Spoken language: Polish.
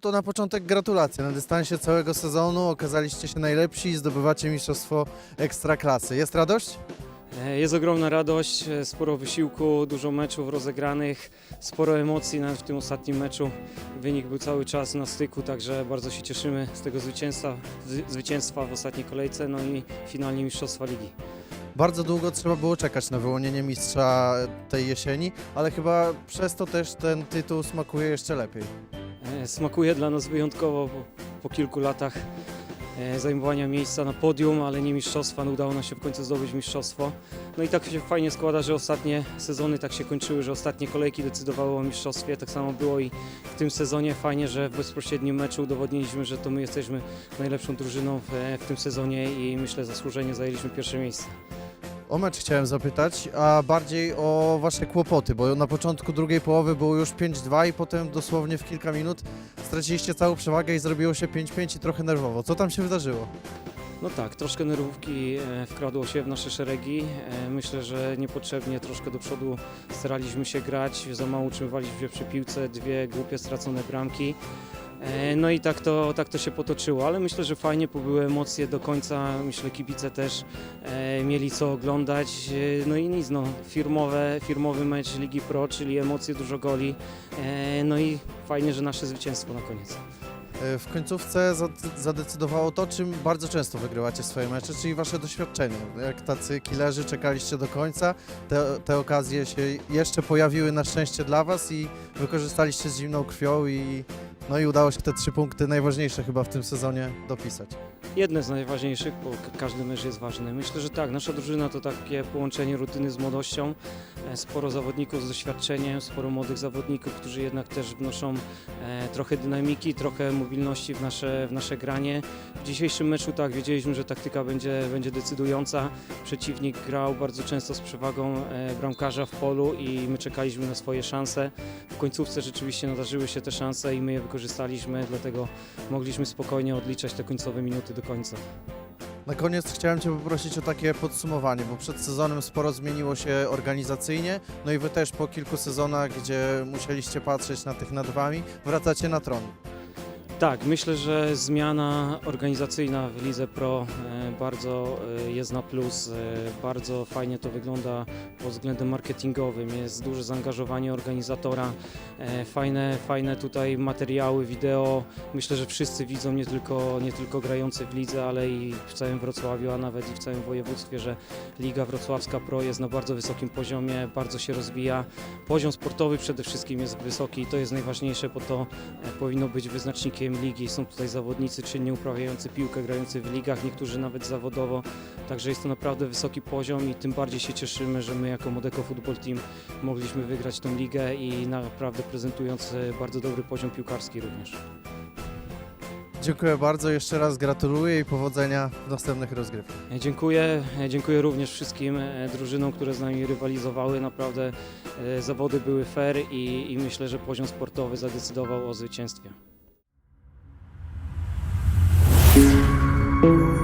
To na początek gratulacje. Na dystansie całego sezonu okazaliście się najlepsi i zdobywacie mistrzostwo ekstraklasy. Jest radość? E, Jest ogromna radość, e, sporo wysiłku, dużo meczów rozegranych, sporo emocji nawet w tym ostatnim meczu. Wynik był cały czas na styku, także bardzo się cieszymy z tego zwycięstwa, zwycięstwa w ostatniej kolejce, no i finalnie Mistrzostwa Ligi. Bardzo długo trzeba było czekać na wyłonienie mistrza tej jesieni, ale chyba przez to też ten tytuł smakuje jeszcze lepiej. E, Smakuje dla nas wyjątkowo po, po kilku latach e, zajmowania miejsca na podium, ale nie mistrzostwa. No, udało nam się w końcu zdobyć mistrzostwo. No i tak się fajnie składa, że ostatnie sezony tak się kończyły, że ostatnie kolejki decydowały o mistrzostwie. Tak samo było i w tym sezonie. Fajnie, że w bezpośrednim meczu udowodniliśmy, że to my jesteśmy najlepszą drużyną w, w tym sezonie i myślę zasłużenie zajęliśmy pierwsze miejsce. O mecz chciałem zapytać, a bardziej o wasze kłopoty, bo na początku drugiej połowy było już 5-2 i potem dosłownie w kilka minut straciliście całą przewagę i zrobiło się 5-5 i trochę nerwowo. Co tam się wydarzyło? No tak, troszkę nerwówki e, wkradło się w nasze szeregi. E, Myślę, że niepotrzebnie troszkę do przodu staraliśmy się grać, za mało utrzymywaliśmy się przy piłce, dwie głupie stracone bramki. E, No i tak to, tak to się potoczyło, ale myślę, że fajnie, bo były emocje do końca. Myślę, kibice też e, mieli co oglądać. E, No i nic, no, firmowe, firmowy mecz Ligi Pro, czyli emocje, dużo goli. No i fajnie, że nasze zwycięstwo na koniec. W końcówce zad- zadecydowało to, czym bardzo często wygrywacie swoje mecze, czyli wasze doświadczenie. Jak tacy killerzy czekaliście do końca, te, te okazje się jeszcze pojawiły na szczęście dla was i wykorzystaliście z zimną krwią i, no i udało się te trzy punkty najważniejsze chyba w tym sezonie dopisać. Jedne z najważniejszych, bo każdy mecz jest ważny. Myślę, że tak, nasza drużyna to takie połączenie rutyny z młodością. E, Sporo zawodników z doświadczeniem, sporo młodych zawodników, którzy jednak też wnoszą e, trochę dynamiki, trochę mobilności w nasze, w nasze granie. W dzisiejszym meczu tak, wiedzieliśmy, że taktyka będzie, będzie decydująca. Przeciwnik grał bardzo często z przewagą e, bramkarza w polu i my czekaliśmy na swoje szanse. W końcówce rzeczywiście nadarzyły się te szanse i my je wykorzystaliśmy, dlatego mogliśmy spokojnie odliczać te końcowe minuty do końca. Na koniec chciałem Cię poprosić o takie podsumowanie, bo przed sezonem sporo zmieniło się organizacyjnie, no i Wy też po kilku sezonach, gdzie musieliście patrzeć na tych nad Wami, wracacie na tron. Tak, myślę, że zmiana organizacyjna w Lidze Pro e, bardzo e, jest na plus. e, Bardzo fajnie to wygląda pod względem marketingowym. Jest duże zaangażowanie organizatora, fajne, fajne tutaj materiały, wideo. Myślę, że wszyscy widzą, nie tylko, nie tylko grający w lidze, ale i w całym Wrocławiu, a nawet i w całym województwie, że Liga Wrocławska Pro jest na bardzo wysokim poziomie, bardzo się rozwija. Poziom sportowy przede wszystkim jest wysoki i to jest najważniejsze, bo to powinno być wyznacznikiem ligi. Są tutaj zawodnicy czynnie uprawiający piłkę, grający w ligach, niektórzy nawet zawodowo. Także jest to naprawdę wysoki poziom i tym bardziej się cieszymy, że my jako Modeko Football Team mogliśmy wygrać tą ligę i naprawdę prezentując e, bardzo dobry poziom piłkarski również. Dziękuję bardzo, jeszcze raz gratuluję i powodzenia w następnych rozgrywkach. E, Dziękuję, e, dziękuję również wszystkim drużynom, które z nami rywalizowały. Naprawdę zawody były fair i, i myślę, że poziom sportowy zadecydował o zwycięstwie. Thank you.